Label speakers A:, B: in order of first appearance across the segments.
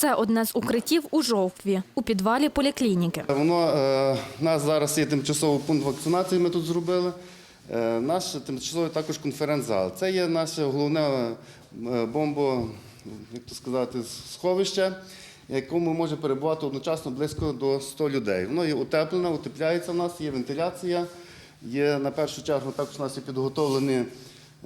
A: Це одне з укриттів у Жовкві, у підвалі поліклініки.
B: Воно е, у нас зараз є тимчасовий пункт вакцинації. Ми тут зробили. Е, наш тимчасовий також конференц-зал. Це є наше головне е, бомбо, як то сказати, сховище, якому може перебувати одночасно близько до 100 людей. Воно є утеплене, утепляється в нас, є вентиляція. Є на першу чергу також у нас є підготовлені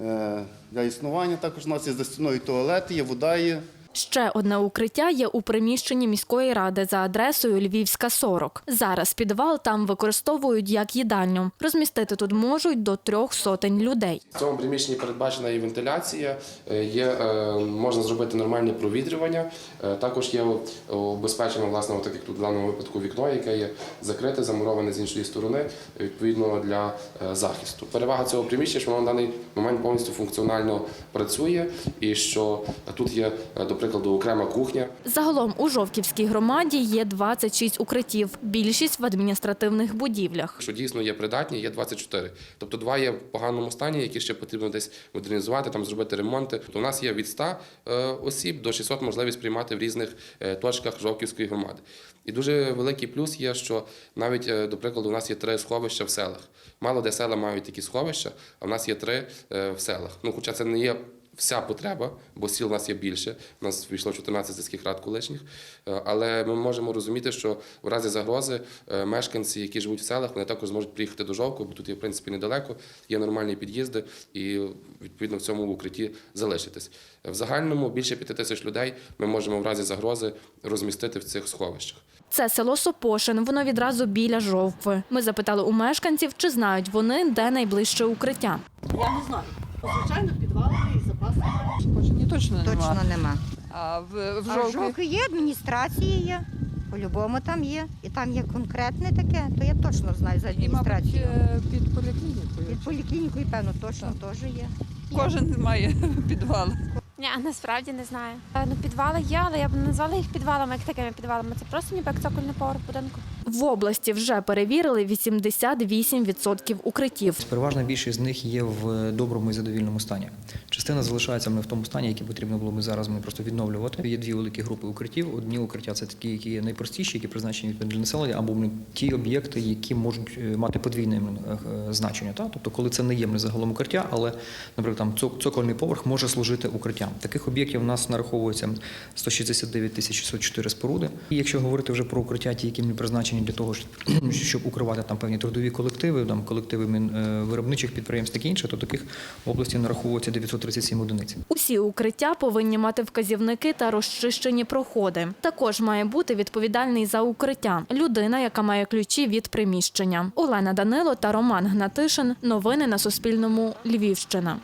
B: е, для існування. Також у нас є за стіною туалети, є вода є.
A: Ще одне укриття є у приміщенні міської ради за адресою Львівська 40. Зараз підвал там використовують як їдальню. Розмістити тут можуть до трьох сотень людей.
C: В цьому приміщенні передбачена і вентиляція, е, є, е, можна зробити нормальне провітрювання. Е, Також є обезпечено, власне, так як тут в даному випадку вікно, яке є закрите, замуроване з іншої сторони, відповідно для захисту. Перевага цього приміщення, що воно на даний момент повністю функціонально працює, і що тут є, до прикладу, окрема кухня.
A: Загалом у Жовківській громаді є 26 укриттів, більшість в адміністративних будівлях.
C: що дійсно є придатні, є 24. Тобто два є в поганому стані, які ще потрібно десь модернізувати, там зробити ремонти. Тобто у нас є від 100 е, осіб до 600 можливість приймати в різних е, точках Жовківської громади. І дуже великий плюс є, що навіть, е, до прикладу, у нас є три сховища в селах. Мало де села мають такі сховища, а в нас є три в селах. Ну, хоча це не є вся потреба, бо сіл у нас є більше. У нас війшло 14 сільських рад колишніх. Е, Але ми можемо розуміти, що в разі загрози е, мешканці, які живуть в селах, вони також зможуть приїхати до Жовку, бо тут є в принципі недалеко, є нормальні під'їзди і відповідно в цьому укритті залишитись. В загальному більше п'яти тисяч людей ми можемо в разі загрози розмістити в цих сховищах.
A: Це село Сопошин, воно відразу біля Жовкви. Ми запитали у мешканців, чи знають вони, де найближче укриття.
D: Я не знаю. Звичайно, підвали і запаси.
E: Ні, точно нема.
F: Точно нема.
E: А в, в
F: А жовки є, адміністрація є. По-любому там є. І там є конкретне таке, то я точно знаю за
E: І, мабуть,
F: адміністрацію.
E: е, під поліклінікою.
F: Під поліклінікою, певно, точно теж є.
E: Кожен має підвал.
G: Ні, насправді не знаю. Е, Ну, підвали є, але я б не назвала їх підвалами, як такими підвалами. Це просто ніби як цокольний поверх будинку.
A: В області вже перевірили 88% укриттів.
H: Переважна більшість з них є в доброму і задовільному стані. Частина залишається не в тому стані, який потрібно було би зараз ми просто відновлювати. Є дві великі групи укриттів. Одні укриття це такі, які є найпростіші, які призначені для населення, або ті об'єкти, які можуть е, мати подвійне е, значення. Та? Тобто, коли це не є загалом укриття, але, наприклад, там цок- цокольний поверх може служити укриттям. Таких об'єктів у нас нараховується 169 тисяч 604 споруди. І якщо говорити вже про укриття, ті, які призначені для того, щоб- укривати там певні трудові колективи, там колективи е, виробничих підприємств, таке інше, то таких в області нараховується 937 одиниць.
A: Усі укриття повинні мати вказівники та розчищені проходи. Також має бути відповідальний за укриття людина, яка має ключі від приміщення. Олена Данило та Роман Гнатишин. Новини на Суспільному. Львівщина.